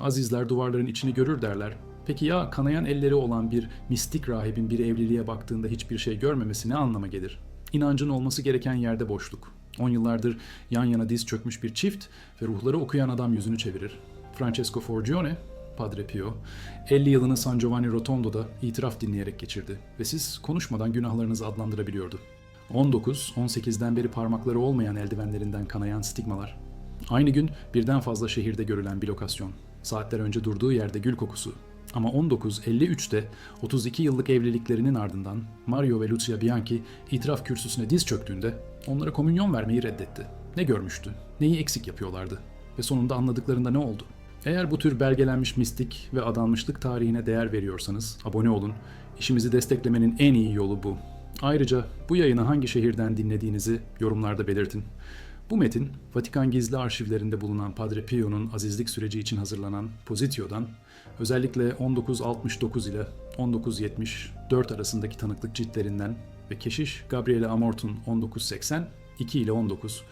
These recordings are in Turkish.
Azizler duvarların içini görür derler. Peki ya kanayan elleri olan bir mistik rahibin bir evliliğe baktığında hiçbir şey görmemesi ne anlama gelir? İnancın olması gereken yerde boşluk. On yıllardır yan yana diz çökmüş bir çift ve ruhları okuyan adam yüzünü çevirir. Francesco Forgione, Padre Pio, 50 yılını San Giovanni Rotondo'da itiraf dinleyerek geçirdi ve siz konuşmadan günahlarınızı adlandırabiliyordu. 19-18'den beri parmakları olmayan eldivenlerinden kanayan stigmalar. Aynı gün birden fazla şehirde görülen bir lokasyon. Saatler önce durduğu yerde gül kokusu. Ama 1953'te 32 yıllık evliliklerinin ardından Mario ve Lucia Bianchi itiraf kürsüsüne diz çöktüğünde onlara komünyon vermeyi reddetti. Ne görmüştü? Neyi eksik yapıyorlardı? Ve sonunda anladıklarında ne oldu? Eğer bu tür belgelenmiş mistik ve adanmışlık tarihine değer veriyorsanız abone olun. İşimizi desteklemenin en iyi yolu bu. Ayrıca bu yayını hangi şehirden dinlediğinizi yorumlarda belirtin. Bu metin, Vatikan gizli arşivlerinde bulunan Padre Pio'nun azizlik süreci için hazırlanan Positio'dan, özellikle 1969 ile 1974 arasındaki tanıklık ciltlerinden ve keşiş Gabriele Amort'un 1980, 2 ile 19,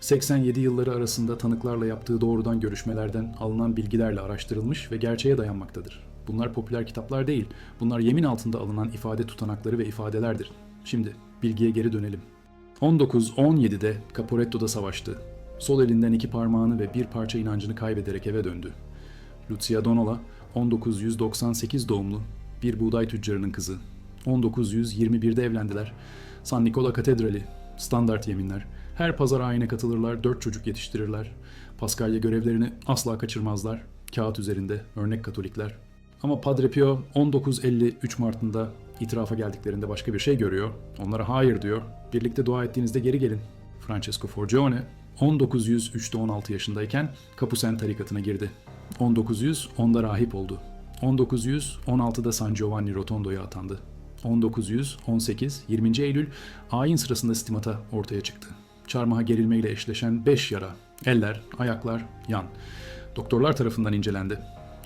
87 yılları arasında tanıklarla yaptığı doğrudan görüşmelerden alınan bilgilerle araştırılmış ve gerçeğe dayanmaktadır. Bunlar popüler kitaplar değil, bunlar yemin altında alınan ifade tutanakları ve ifadelerdir. Şimdi bilgiye geri dönelim. 1917'de Caporetto'da savaştı. Sol elinden iki parmağını ve bir parça inancını kaybederek eve döndü. Lucia Donola, 1998 doğumlu bir buğday tüccarının kızı. 1921'de evlendiler. San Nicola Katedrali, standart yeminler. Her pazar ayine katılırlar, dört çocuk yetiştirirler. Paskalya görevlerini asla kaçırmazlar. Kağıt üzerinde, örnek Katolikler. Ama Padre Pio 1953 Mart'ında itirafa geldiklerinde başka bir şey görüyor. Onlara hayır diyor. Birlikte dua ettiğinizde geri gelin. Francesco Forgione 1903'te 16 yaşındayken Kapusen tarikatına girdi. 1910'da rahip oldu. 1916'da San Giovanni Rotondo'ya atandı. 1918 20. Eylül ayin sırasında stimata ortaya çıktı. Çarmıha gerilmeyle eşleşen 5 yara, eller, ayaklar, yan. Doktorlar tarafından incelendi.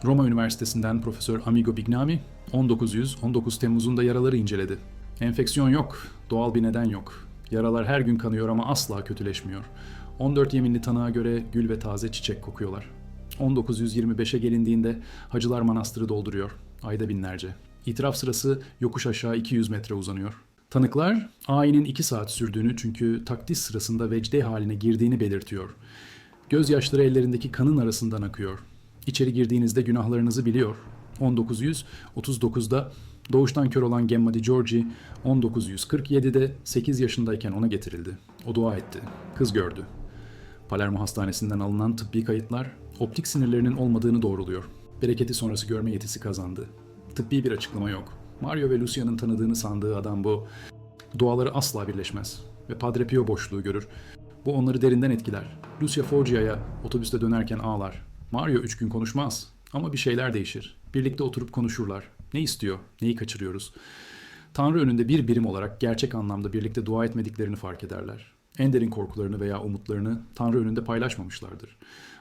Roma Üniversitesi'nden Profesör Amigo Bignami 1900 19 Temmuz'unda yaraları inceledi. Enfeksiyon yok, doğal bir neden yok. Yaralar her gün kanıyor ama asla kötüleşmiyor. 14 yeminli tanığa göre gül ve taze çiçek kokuyorlar. 1925'e gelindiğinde Hacılar Manastırı dolduruyor. Ayda binlerce. İtiraf sırası yokuş aşağı 200 metre uzanıyor. Tanıklar ayinin 2 saat sürdüğünü çünkü takdis sırasında vecde haline girdiğini belirtiyor. Gözyaşları ellerindeki kanın arasından akıyor. İçeri girdiğinizde günahlarınızı biliyor. 1939'da doğuştan kör olan Gemma Di Giorgi 1947'de 8 yaşındayken ona getirildi. O dua etti. Kız gördü. Palermo Hastanesi'nden alınan tıbbi kayıtlar optik sinirlerinin olmadığını doğruluyor. Bereketi sonrası görme yetisi kazandı. Tıbbi bir açıklama yok. Mario ve Lucia'nın tanıdığını sandığı adam bu. Duaları asla birleşmez ve Padre Pio boşluğu görür. Bu onları derinden etkiler. Lucia Foggia'ya otobüste dönerken ağlar. Mario üç gün konuşmaz ama bir şeyler değişir. Birlikte oturup konuşurlar. Ne istiyor, neyi kaçırıyoruz? Tanrı önünde bir birim olarak gerçek anlamda birlikte dua etmediklerini fark ederler. En derin korkularını veya umutlarını Tanrı önünde paylaşmamışlardır.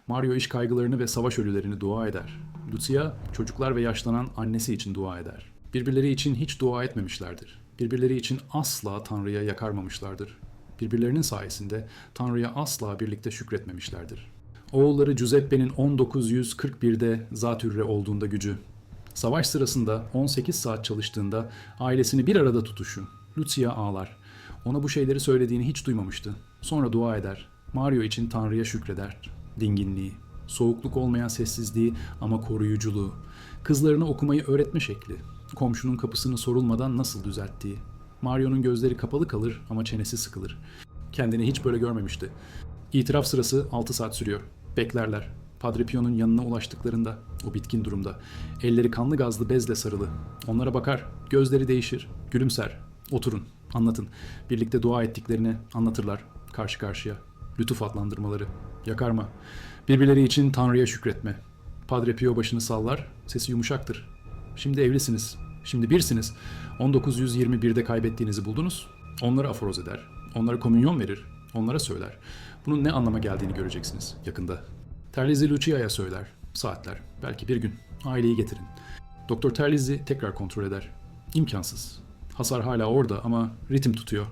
Mario iş kaygılarını ve savaş ölülerini dua eder. Lucia çocuklar ve yaşlanan annesi için dua eder. Birbirleri için hiç dua etmemişlerdir. Birbirleri için asla Tanrı'ya yakarmamışlardır. Birbirlerinin sayesinde Tanrı'ya asla birlikte şükretmemişlerdir. Oğulları Giuseppe'nin 1941'de zatürre olduğunda gücü, savaş sırasında 18 saat çalıştığında ailesini bir arada tutuşu, Lucia ağlar. Ona bu şeyleri söylediğini hiç duymamıştı. Sonra dua eder. Mario için Tanrı'ya şükreder. Dinginliği, soğukluk olmayan sessizliği ama koruyuculuğu, kızlarına okumayı öğretme şekli, komşunun kapısını sorulmadan nasıl düzelttiği. Mario'nun gözleri kapalı kalır ama çenesi sıkılır. Kendini hiç böyle görmemişti. İtiraf sırası 6 saat sürüyor. Beklerler. Padre Pio'nun yanına ulaştıklarında, o bitkin durumda, elleri kanlı gazlı bezle sarılı. Onlara bakar, gözleri değişir, gülümser. Oturun, anlatın. Birlikte dua ettiklerini anlatırlar, karşı karşıya. Lütuf adlandırmaları, yakarma. Birbirleri için Tanrı'ya şükretme. Padre Pio başını sallar, sesi yumuşaktır. Şimdi evlisiniz, şimdi birsiniz. 1921'de kaybettiğinizi buldunuz. Onları aforoz eder, onlara komünyon verir, onlara söyler. Bunun ne anlama geldiğini göreceksiniz yakında. Terlizi Lucia'ya söyler. Saatler, belki bir gün. Aileyi getirin. Doktor Terlizi tekrar kontrol eder. İmkansız. Hasar hala orada ama ritim tutuyor.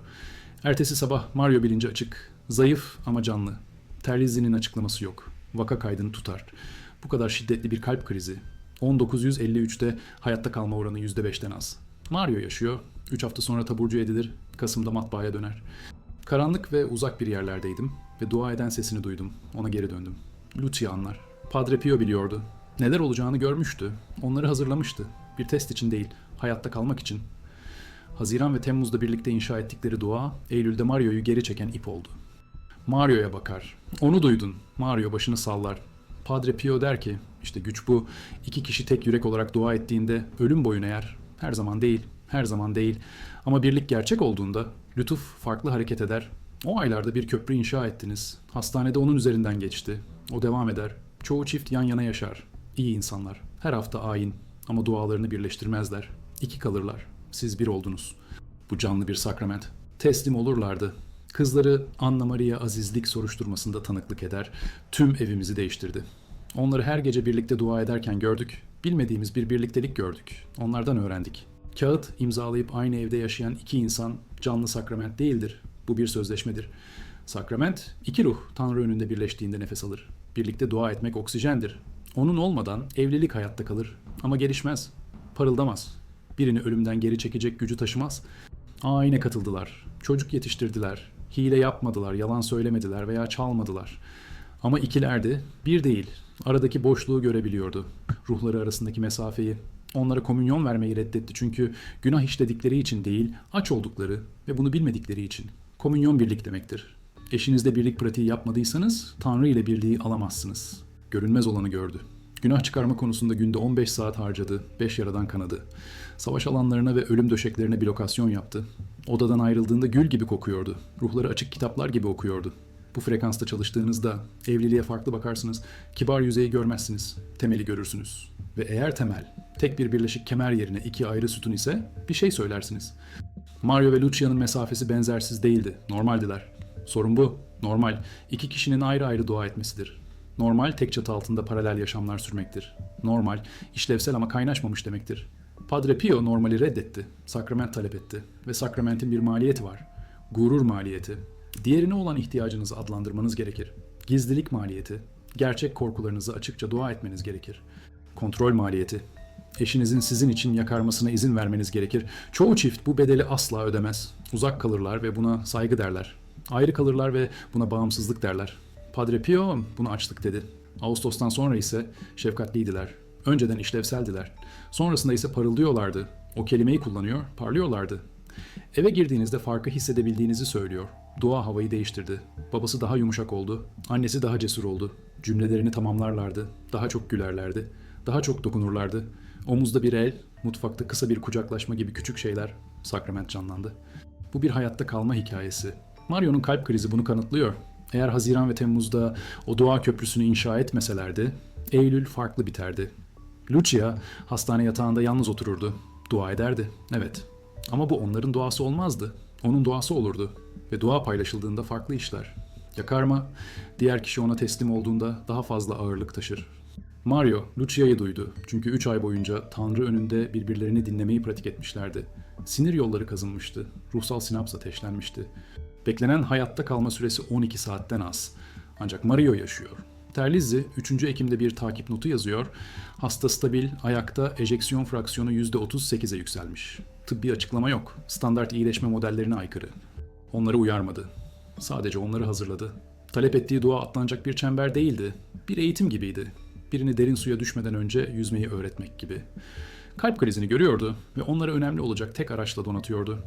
Ertesi sabah Mario bilinci açık. Zayıf ama canlı. Terlizi'nin açıklaması yok. Vaka kaydını tutar. Bu kadar şiddetli bir kalp krizi. 1953'te hayatta kalma oranı %5'ten az. Mario yaşıyor. 3 hafta sonra taburcu edilir. Kasım'da matbaaya döner. Karanlık ve uzak bir yerlerdeydim ve dua eden sesini duydum. Ona geri döndüm. Lucia anlar. Padre Pio biliyordu. Neler olacağını görmüştü. Onları hazırlamıştı. Bir test için değil, hayatta kalmak için. Haziran ve Temmuz'da birlikte inşa ettikleri dua, Eylül'de Mario'yu geri çeken ip oldu. Mario'ya bakar. Onu duydun. Mario başını sallar. Padre Pio der ki, işte güç bu. İki kişi tek yürek olarak dua ettiğinde ölüm boyun eğer. Her zaman değil, her zaman değil. Ama birlik gerçek olduğunda lütuf farklı hareket eder. O aylarda bir köprü inşa ettiniz. Hastanede onun üzerinden geçti. O devam eder. Çoğu çift yan yana yaşar. İyi insanlar. Her hafta ayin. Ama dualarını birleştirmezler. İki kalırlar. Siz bir oldunuz. Bu canlı bir sakrament. Teslim olurlardı. Kızları Anna Maria Azizlik soruşturmasında tanıklık eder. Tüm evimizi değiştirdi. Onları her gece birlikte dua ederken gördük. Bilmediğimiz bir birliktelik gördük. Onlardan öğrendik. Kağıt imzalayıp aynı evde yaşayan iki insan canlı sakrament değildir. Bu bir sözleşmedir. Sakrament iki ruh Tanrı önünde birleştiğinde nefes alır. Birlikte dua etmek oksijendir. Onun olmadan evlilik hayatta kalır ama gelişmez. Parıldamaz. Birini ölümden geri çekecek gücü taşımaz. Ayine katıldılar. Çocuk yetiştirdiler. Hile yapmadılar, yalan söylemediler veya çalmadılar. Ama ikilerdi, bir değil. Aradaki boşluğu görebiliyordu. Ruhları arasındaki mesafeyi. Onlara komünyon vermeyi reddetti çünkü günah işledikleri için değil, aç oldukları ve bunu bilmedikleri için. Komünyon birlik demektir. Eşinizle birlik pratiği yapmadıysanız Tanrı ile birliği alamazsınız. Görünmez olanı gördü. Günah çıkarma konusunda günde 15 saat harcadı, 5 yaradan kanadı. Savaş alanlarına ve ölüm döşeklerine bir lokasyon yaptı. Odadan ayrıldığında gül gibi kokuyordu. Ruhları açık kitaplar gibi okuyordu. Bu frekansta çalıştığınızda evliliğe farklı bakarsınız. Kibar yüzeyi görmezsiniz. Temeli görürsünüz. Ve eğer temel tek bir birleşik kemer yerine iki ayrı sütun ise bir şey söylersiniz. Mario ve Lucia'nın mesafesi benzersiz değildi. Normaldiler. Sorun bu. Normal. İki kişinin ayrı ayrı dua etmesidir. Normal tek çatı altında paralel yaşamlar sürmektir. Normal, işlevsel ama kaynaşmamış demektir. Padre Pio normali reddetti. Sakrament talep etti. Ve sakramentin bir maliyeti var. Gurur maliyeti. Diğerine olan ihtiyacınızı adlandırmanız gerekir. Gizlilik maliyeti. Gerçek korkularınızı açıkça dua etmeniz gerekir. Kontrol maliyeti. Eşinizin sizin için yakarmasına izin vermeniz gerekir. Çoğu çift bu bedeli asla ödemez. Uzak kalırlar ve buna saygı derler. Ayrı kalırlar ve buna bağımsızlık derler. Padre Pio bunu açtık dedi. Ağustos'tan sonra ise şefkatliydiler. Önceden işlevseldiler. Sonrasında ise parıldıyorlardı. O kelimeyi kullanıyor, parlıyorlardı. Eve girdiğinizde farkı hissedebildiğinizi söylüyor. Dua havayı değiştirdi. Babası daha yumuşak oldu. Annesi daha cesur oldu. Cümlelerini tamamlarlardı. Daha çok gülerlerdi. Daha çok dokunurlardı. Omuzda bir el, mutfakta kısa bir kucaklaşma gibi küçük şeyler. Sakrament canlandı. Bu bir hayatta kalma hikayesi. Mario'nun kalp krizi bunu kanıtlıyor. Eğer Haziran ve Temmuz'da o dua köprüsünü inşa etmeselerdi, Eylül farklı biterdi. Lucia hastane yatağında yalnız otururdu. Dua ederdi. Evet. Ama bu onların duası olmazdı. Onun duası olurdu. Ve dua paylaşıldığında farklı işler. Yakarma, diğer kişi ona teslim olduğunda daha fazla ağırlık taşır. Mario, Lucia'yı duydu. Çünkü 3 ay boyunca Tanrı önünde birbirlerini dinlemeyi pratik etmişlerdi. Sinir yolları kazınmıştı. Ruhsal sinaps ateşlenmişti. Beklenen hayatta kalma süresi 12 saatten az. Ancak Mario yaşıyor. Terlizzi 3. Ekim'de bir takip notu yazıyor. Hasta stabil, ayakta ejeksiyon fraksiyonu %38'e yükselmiş. Tıbbi açıklama yok. Standart iyileşme modellerine aykırı. Onları uyarmadı. Sadece onları hazırladı. Talep ettiği dua atlanacak bir çember değildi. Bir eğitim gibiydi. Birini derin suya düşmeden önce yüzmeyi öğretmek gibi. Kalp krizini görüyordu ve onlara önemli olacak tek araçla donatıyordu.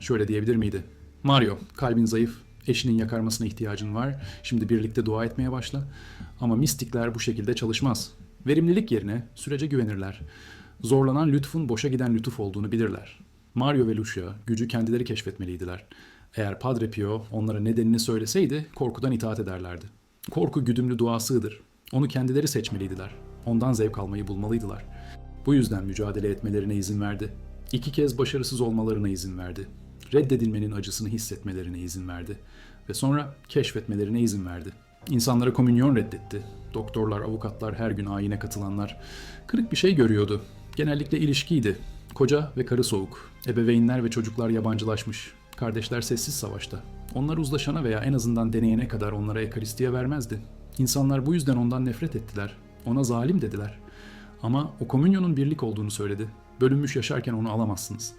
Şöyle diyebilir miydi? Mario, kalbin zayıf, eşinin yakarmasına ihtiyacın var. Şimdi birlikte dua etmeye başla. Ama mistikler bu şekilde çalışmaz. Verimlilik yerine sürece güvenirler. Zorlanan lütfun boşa giden lütuf olduğunu bilirler. Mario ve Lucia gücü kendileri keşfetmeliydiler. Eğer Padre Pio onlara nedenini söyleseydi korkudan itaat ederlerdi. Korku güdümlü duasıdır. Onu kendileri seçmeliydiler. Ondan zevk almayı bulmalıydılar. Bu yüzden mücadele etmelerine izin verdi. İki kez başarısız olmalarına izin verdi. Reddedilmenin acısını hissetmelerine izin verdi. Ve sonra keşfetmelerine izin verdi. İnsanlara komünyon reddetti. Doktorlar, avukatlar, her gün ayine katılanlar. Kırık bir şey görüyordu. Genellikle ilişkiydi. Koca ve karı soğuk. Ebeveynler ve çocuklar yabancılaşmış. Kardeşler sessiz savaşta. Onlar uzlaşana veya en azından deneyene kadar onlara ekaristiye vermezdi. İnsanlar bu yüzden ondan nefret ettiler. Ona zalim dediler. Ama o komünyonun birlik olduğunu söyledi. Bölünmüş yaşarken onu alamazsınız.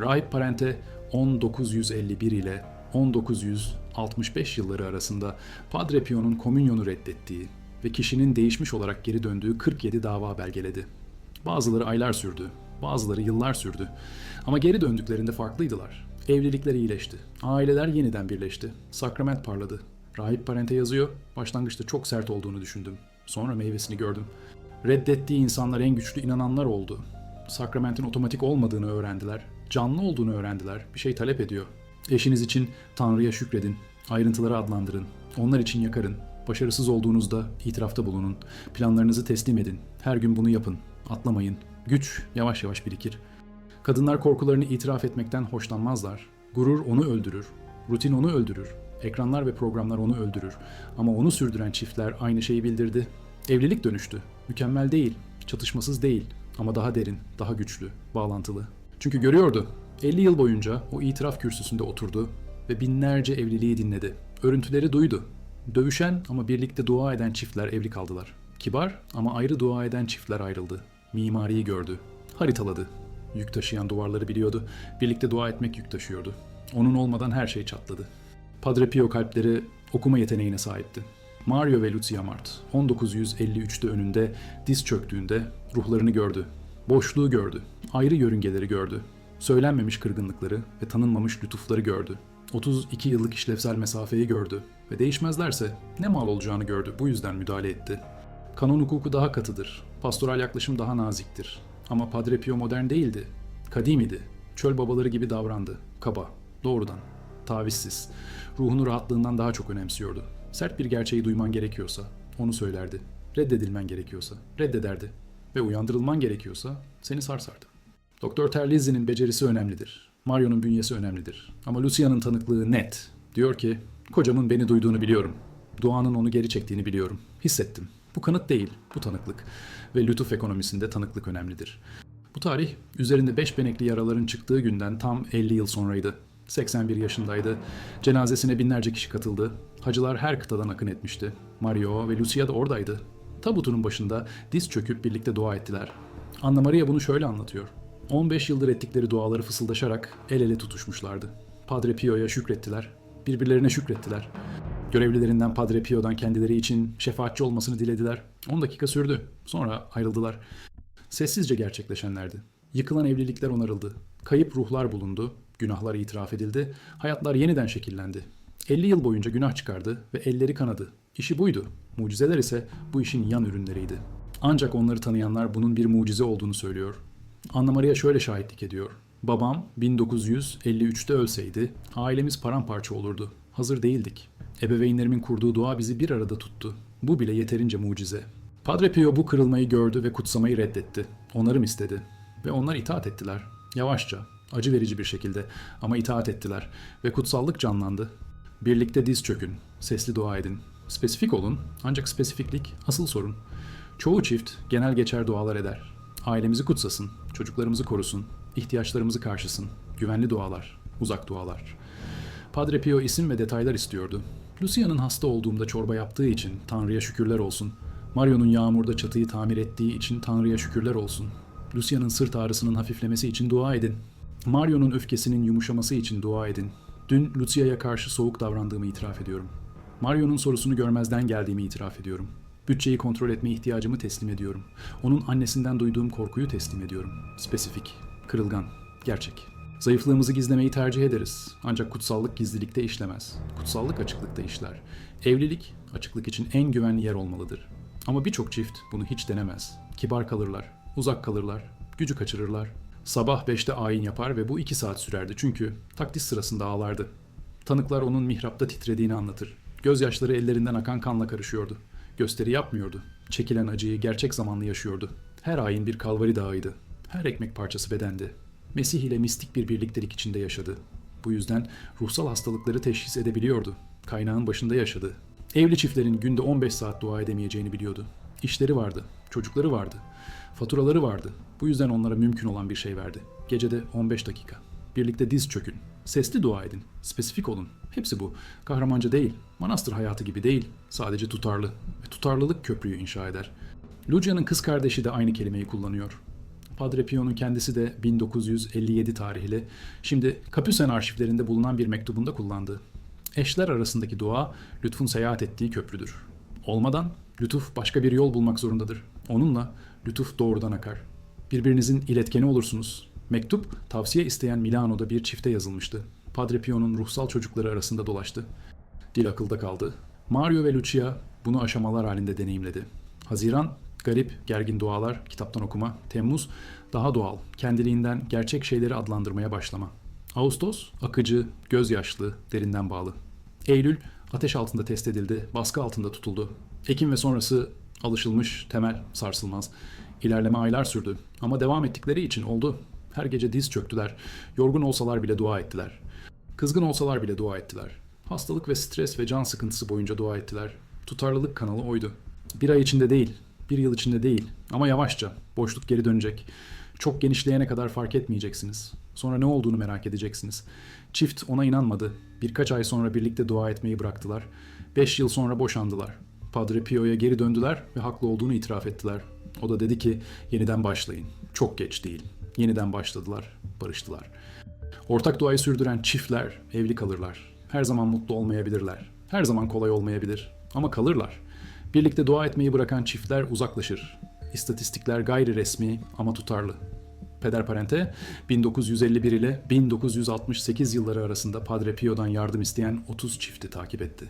Rahip Parente 1951 ile 1965 yılları arasında Padre Pio'nun komünyonu reddettiği ve kişinin değişmiş olarak geri döndüğü 47 dava belgeledi. Bazıları aylar sürdü, bazıları yıllar sürdü. Ama geri döndüklerinde farklıydılar. Evlilikler iyileşti. Aileler yeniden birleşti. Sakrament parladı. Rahip Parente yazıyor, başlangıçta çok sert olduğunu düşündüm. Sonra meyvesini gördüm. Reddettiği insanlar en güçlü inananlar oldu. Sakramentin otomatik olmadığını öğrendiler. Canlı olduğunu öğrendiler. Bir şey talep ediyor. Eşiniz için Tanrı'ya şükredin. Ayrıntıları adlandırın. Onlar için yakarın. Başarısız olduğunuzda itirafta bulunun. Planlarınızı teslim edin. Her gün bunu yapın. Atlamayın. Güç yavaş yavaş birikir. Kadınlar korkularını itiraf etmekten hoşlanmazlar. Gurur onu öldürür. Rutin onu öldürür. Ekranlar ve programlar onu öldürür. Ama onu sürdüren çiftler aynı şeyi bildirdi. Evlilik dönüştü. Mükemmel değil, çatışmasız değil ama daha derin, daha güçlü, bağlantılı. Çünkü görüyordu. 50 yıl boyunca o itiraf kürsüsünde oturdu ve binlerce evliliği dinledi. Örüntüleri duydu. Dövüşen ama birlikte dua eden çiftler evli kaldılar. Kibar ama ayrı dua eden çiftler ayrıldı. Mimariyi gördü. Haritaladı. Yük taşıyan duvarları biliyordu. Birlikte dua etmek yük taşıyordu. Onun olmadan her şey çatladı. Padre Pio kalpleri okuma yeteneğine sahipti. Mario ve Lucia Mart 1953'te önünde diz çöktüğünde ruhlarını gördü. Boşluğu gördü. Ayrı yörüngeleri gördü. Söylenmemiş kırgınlıkları ve tanınmamış lütufları gördü. 32 yıllık işlevsel mesafeyi gördü ve değişmezlerse ne mal olacağını gördü. Bu yüzden müdahale etti. Kanon hukuku daha katıdır. Pastoral yaklaşım daha naziktir. Ama Padre Pio modern değildi. Kadim idi. Çöl babaları gibi davrandı. Kaba, doğrudan, tavizsiz. Ruhunu rahatlığından daha çok önemsiyordu. Sert bir gerçeği duyman gerekiyorsa onu söylerdi. Reddedilmen gerekiyorsa reddederdi. Ve uyandırılman gerekiyorsa seni sarsardı. Doktor Terlizzi'nin becerisi önemlidir. Mario'nun bünyesi önemlidir. Ama Lucia'nın tanıklığı net. Diyor ki, kocamın beni duyduğunu biliyorum. Duanın onu geri çektiğini biliyorum. Hissettim. Bu kanıt değil, bu tanıklık. Ve lütuf ekonomisinde tanıklık önemlidir. Bu tarih üzerinde beş benekli yaraların çıktığı günden tam 50 yıl sonraydı. 81 yaşındaydı. Cenazesine binlerce kişi katıldı. Hacılar her kıtadan akın etmişti. Mario ve Lucia da oradaydı. Tabutunun başında diz çöküp birlikte dua ettiler. Anna Maria bunu şöyle anlatıyor. 15 yıldır ettikleri duaları fısıldaşarak el ele tutuşmuşlardı. Padre Pio'ya şükrettiler. Birbirlerine şükrettiler. Görevlilerinden Padre Pio'dan kendileri için şefaatçi olmasını dilediler. 10 dakika sürdü. Sonra ayrıldılar. Sessizce gerçekleşenlerdi. Yıkılan evlilikler onarıldı. Kayıp ruhlar bulundu. Günahlar itiraf edildi. Hayatlar yeniden şekillendi. 50 yıl boyunca günah çıkardı ve elleri kanadı. İşi buydu. Mucizeler ise bu işin yan ürünleriydi. Ancak onları tanıyanlar bunun bir mucize olduğunu söylüyor. Anna Maria şöyle şahitlik ediyor. Babam 1953'te ölseydi ailemiz paramparça olurdu. Hazır değildik. Ebeveynlerimin kurduğu dua bizi bir arada tuttu. Bu bile yeterince mucize. Padre Pio bu kırılmayı gördü ve kutsamayı reddetti. Onarım istedi. Ve onlar itaat ettiler. Yavaşça, acı verici bir şekilde ama itaat ettiler. Ve kutsallık canlandı. Birlikte diz çökün, sesli dua edin. Spesifik olun ancak spesifiklik asıl sorun. Çoğu çift genel geçer dualar eder. Ailemizi kutsasın, çocuklarımızı korusun, ihtiyaçlarımızı karşısın. Güvenli dualar, uzak dualar. Padre Pio isim ve detaylar istiyordu. Lucia'nın hasta olduğumda çorba yaptığı için Tanrı'ya şükürler olsun. Mario'nun yağmurda çatıyı tamir ettiği için Tanrı'ya şükürler olsun. Lucia'nın sırt ağrısının hafiflemesi için dua edin. Mario'nun öfkesinin yumuşaması için dua edin. Dün Lucia'ya karşı soğuk davrandığımı itiraf ediyorum. Mario'nun sorusunu görmezden geldiğimi itiraf ediyorum. Bütçeyi kontrol etme ihtiyacımı teslim ediyorum. Onun annesinden duyduğum korkuyu teslim ediyorum. Spesifik, kırılgan, gerçek. Zayıflığımızı gizlemeyi tercih ederiz. Ancak kutsallık gizlilikte işlemez. Kutsallık açıklıkta işler. Evlilik açıklık için en güvenli yer olmalıdır. Ama birçok çift bunu hiç denemez. Kibar kalırlar, uzak kalırlar, gücü kaçırırlar. Sabah 5'te ayin yapar ve bu 2 saat sürerdi çünkü takdis sırasında ağlardı. Tanıklar onun mihrapta titrediğini anlatır. Gözyaşları ellerinden akan kanla karışıyordu. Gösteri yapmıyordu. Çekilen acıyı gerçek zamanlı yaşıyordu. Her ayin bir kalvari dağıydı. Her ekmek parçası bedendi. Mesih ile mistik bir birliktelik içinde yaşadı. Bu yüzden ruhsal hastalıkları teşhis edebiliyordu. Kaynağın başında yaşadı. Evli çiftlerin günde 15 saat dua edemeyeceğini biliyordu. İşleri vardı, çocukları vardı, faturaları vardı. Bu yüzden onlara mümkün olan bir şey verdi. Gecede 15 dakika. Birlikte diz çökün. Sesli dua edin. Spesifik olun. Hepsi bu. Kahramanca değil. Manastır hayatı gibi değil. Sadece tutarlı. Ve tutarlılık köprüyü inşa eder. Lucia'nın kız kardeşi de aynı kelimeyi kullanıyor. Padre Pio'nun kendisi de 1957 tarihli, şimdi Capucin arşivlerinde bulunan bir mektubunda kullandı. Eşler arasındaki dua, lütfun seyahat ettiği köprüdür. Olmadan lütuf başka bir yol bulmak zorundadır. Onunla lütuf doğrudan akar. Birbirinizin iletkeni olursunuz. Mektup, tavsiye isteyen Milano'da bir çifte yazılmıştı. Padre Pio'nun ruhsal çocukları arasında dolaştı. Dil akılda kaldı. Mario ve Lucia bunu aşamalar halinde deneyimledi. Haziran, garip, gergin dualar, kitaptan okuma. Temmuz, daha doğal, kendiliğinden gerçek şeyleri adlandırmaya başlama. Ağustos, akıcı, gözyaşlı, derinden bağlı. Eylül, ateş altında test edildi, baskı altında tutuldu. Ekim ve sonrası alışılmış, temel, sarsılmaz. İlerleme aylar sürdü ama devam ettikleri için oldu. Her gece diz çöktüler. Yorgun olsalar bile dua ettiler. Kızgın olsalar bile dua ettiler. Hastalık ve stres ve can sıkıntısı boyunca dua ettiler. Tutarlılık kanalı oydu. Bir ay içinde değil, bir yıl içinde değil ama yavaşça. Boşluk geri dönecek. Çok genişleyene kadar fark etmeyeceksiniz. Sonra ne olduğunu merak edeceksiniz. Çift ona inanmadı. Birkaç ay sonra birlikte dua etmeyi bıraktılar. Beş yıl sonra boşandılar. Padre Pio'ya geri döndüler ve haklı olduğunu itiraf ettiler. O da dedi ki yeniden başlayın. Çok geç değil. Yeniden başladılar, barıştılar. Ortak duayı sürdüren çiftler evli kalırlar. Her zaman mutlu olmayabilirler. Her zaman kolay olmayabilir. Ama kalırlar. Birlikte dua etmeyi bırakan çiftler uzaklaşır. İstatistikler gayri resmi ama tutarlı. Peder Parente 1951 ile 1968 yılları arasında Padre Pio'dan yardım isteyen 30 çifti takip etti.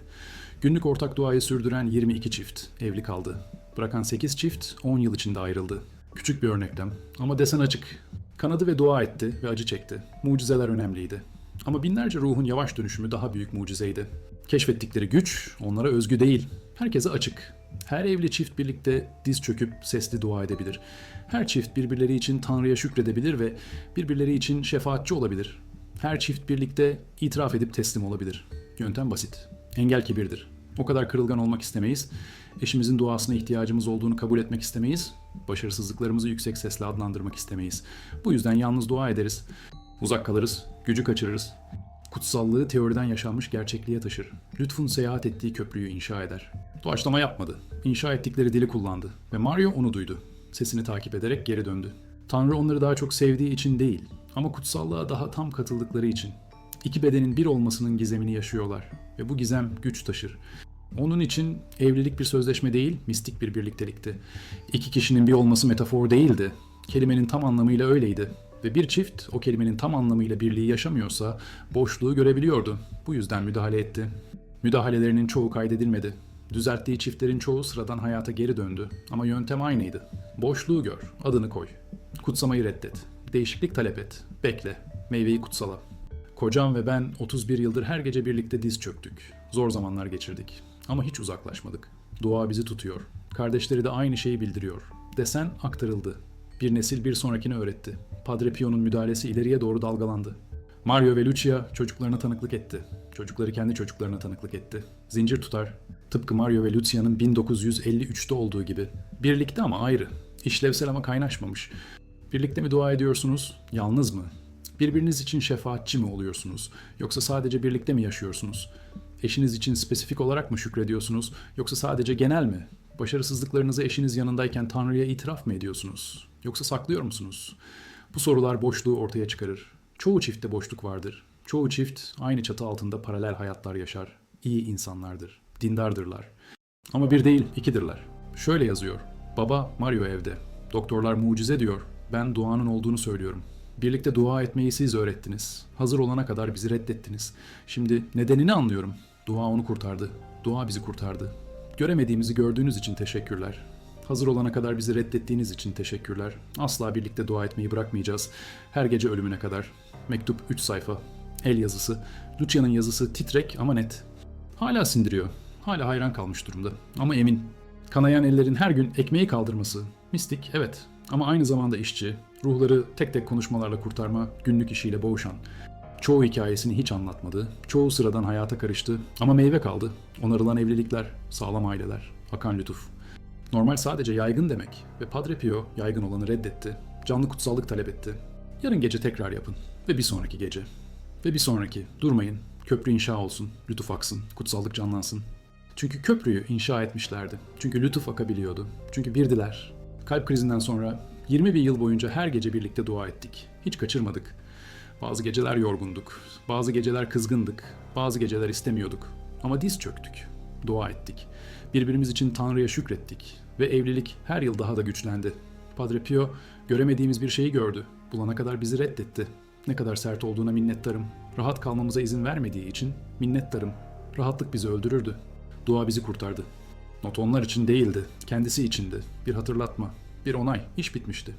Günlük ortak duayı sürdüren 22 çift evli kaldı. Bırakan 8 çift 10 yıl içinde ayrıldı. Küçük bir örneklem ama desen açık. Kanadı ve dua etti ve acı çekti. Mucizeler önemliydi. Ama binlerce ruhun yavaş dönüşümü daha büyük mucizeydi. Keşfettikleri güç onlara özgü değil. Herkese açık. Her evli çift birlikte diz çöküp sesli dua edebilir. Her çift birbirleri için Tanrı'ya şükredebilir ve birbirleri için şefaatçi olabilir. Her çift birlikte itiraf edip teslim olabilir. Yöntem basit. Engel kibirdir. O kadar kırılgan olmak istemeyiz. Eşimizin duasına ihtiyacımız olduğunu kabul etmek istemeyiz. Başarısızlıklarımızı yüksek sesle adlandırmak istemeyiz. Bu yüzden yalnız dua ederiz. Uzak kalırız, gücü kaçırırız. Kutsallığı teoriden yaşanmış gerçekliğe taşır. Lütfun seyahat ettiği köprüyü inşa eder. Doğaçlama yapmadı. İnşa ettikleri dili kullandı. Ve Mario onu duydu. Sesini takip ederek geri döndü. Tanrı onları daha çok sevdiği için değil ama kutsallığa daha tam katıldıkları için. İki bedenin bir olmasının gizemini yaşıyorlar ve bu gizem güç taşır. Onun için evlilik bir sözleşme değil, mistik bir birliktelikti. İki kişinin bir olması metafor değildi. Kelimenin tam anlamıyla öyleydi. Ve bir çift o kelimenin tam anlamıyla birliği yaşamıyorsa boşluğu görebiliyordu. Bu yüzden müdahale etti. Müdahalelerinin çoğu kaydedilmedi. Düzelttiği çiftlerin çoğu sıradan hayata geri döndü. Ama yöntem aynıydı. Boşluğu gör, adını koy. Kutsamayı reddet. Değişiklik talep et. Bekle. Meyveyi kutsala. Kocam ve ben 31 yıldır her gece birlikte diz çöktük. Zor zamanlar geçirdik. Ama hiç uzaklaşmadık. Dua bizi tutuyor. Kardeşleri de aynı şeyi bildiriyor. Desen aktarıldı. Bir nesil bir sonrakini öğretti. Padre Pio'nun müdahalesi ileriye doğru dalgalandı. Mario ve Lucia çocuklarına tanıklık etti. Çocukları kendi çocuklarına tanıklık etti. Zincir tutar. Tıpkı Mario ve Lucia'nın 1953'te olduğu gibi. Birlikte ama ayrı. İşlevsel ama kaynaşmamış. Birlikte mi dua ediyorsunuz? Yalnız mı? Birbiriniz için şefaatçi mi oluyorsunuz? Yoksa sadece birlikte mi yaşıyorsunuz? Eşiniz için spesifik olarak mı şükrediyorsunuz? Yoksa sadece genel mi? Başarısızlıklarınızı eşiniz yanındayken Tanrı'ya itiraf mı ediyorsunuz? Yoksa saklıyor musunuz? Bu sorular boşluğu ortaya çıkarır. Çoğu çiftte boşluk vardır. Çoğu çift aynı çatı altında paralel hayatlar yaşar. İyi insanlardır. Dindardırlar. Ama bir değil, ikidirler. Şöyle yazıyor. Baba Mario evde. Doktorlar mucize diyor. Ben duanın olduğunu söylüyorum. Birlikte dua etmeyi siz öğrettiniz. Hazır olana kadar bizi reddettiniz. Şimdi nedenini anlıyorum. Dua onu kurtardı. Dua bizi kurtardı. Göremediğimizi gördüğünüz için teşekkürler. Hazır olana kadar bizi reddettiğiniz için teşekkürler. Asla birlikte dua etmeyi bırakmayacağız. Her gece ölümüne kadar. Mektup 3 sayfa. El yazısı. Lucia'nın yazısı titrek ama net. Hala sindiriyor. Hala hayran kalmış durumda. Ama emin. Kanayan ellerin her gün ekmeği kaldırması. Mistik, evet. Ama aynı zamanda işçi. Ruhları tek tek konuşmalarla kurtarma, günlük işiyle boğuşan. Çoğu hikayesini hiç anlatmadı. Çoğu sıradan hayata karıştı. Ama meyve kaldı. Onarılan evlilikler, sağlam aileler, akan lütuf. Normal sadece yaygın demek ve Padre Pio yaygın olanı reddetti. Canlı kutsallık talep etti. Yarın gece tekrar yapın ve bir sonraki gece. Ve bir sonraki. Durmayın. Köprü inşa olsun, lütuf aksın, kutsallık canlansın. Çünkü köprüyü inşa etmişlerdi. Çünkü lütuf akabiliyordu. Çünkü birdiler. Kalp krizinden sonra 20 bin yıl boyunca her gece birlikte dua ettik. Hiç kaçırmadık. Bazı geceler yorgunduk. Bazı geceler kızgındık. Bazı geceler istemiyorduk. Ama diz çöktük. Dua ettik. Birbirimiz için Tanrı'ya şükrettik. Ve evlilik her yıl daha da güçlendi. Padre Pio göremediğimiz bir şeyi gördü. Bulana kadar bizi reddetti. Ne kadar sert olduğuna minnettarım. Rahat kalmamıza izin vermediği için minnettarım. Rahatlık bizi öldürürdü. Dua bizi kurtardı. Not onlar için değildi, kendisi içindi. Bir hatırlatma, bir onay, iş bitmişti.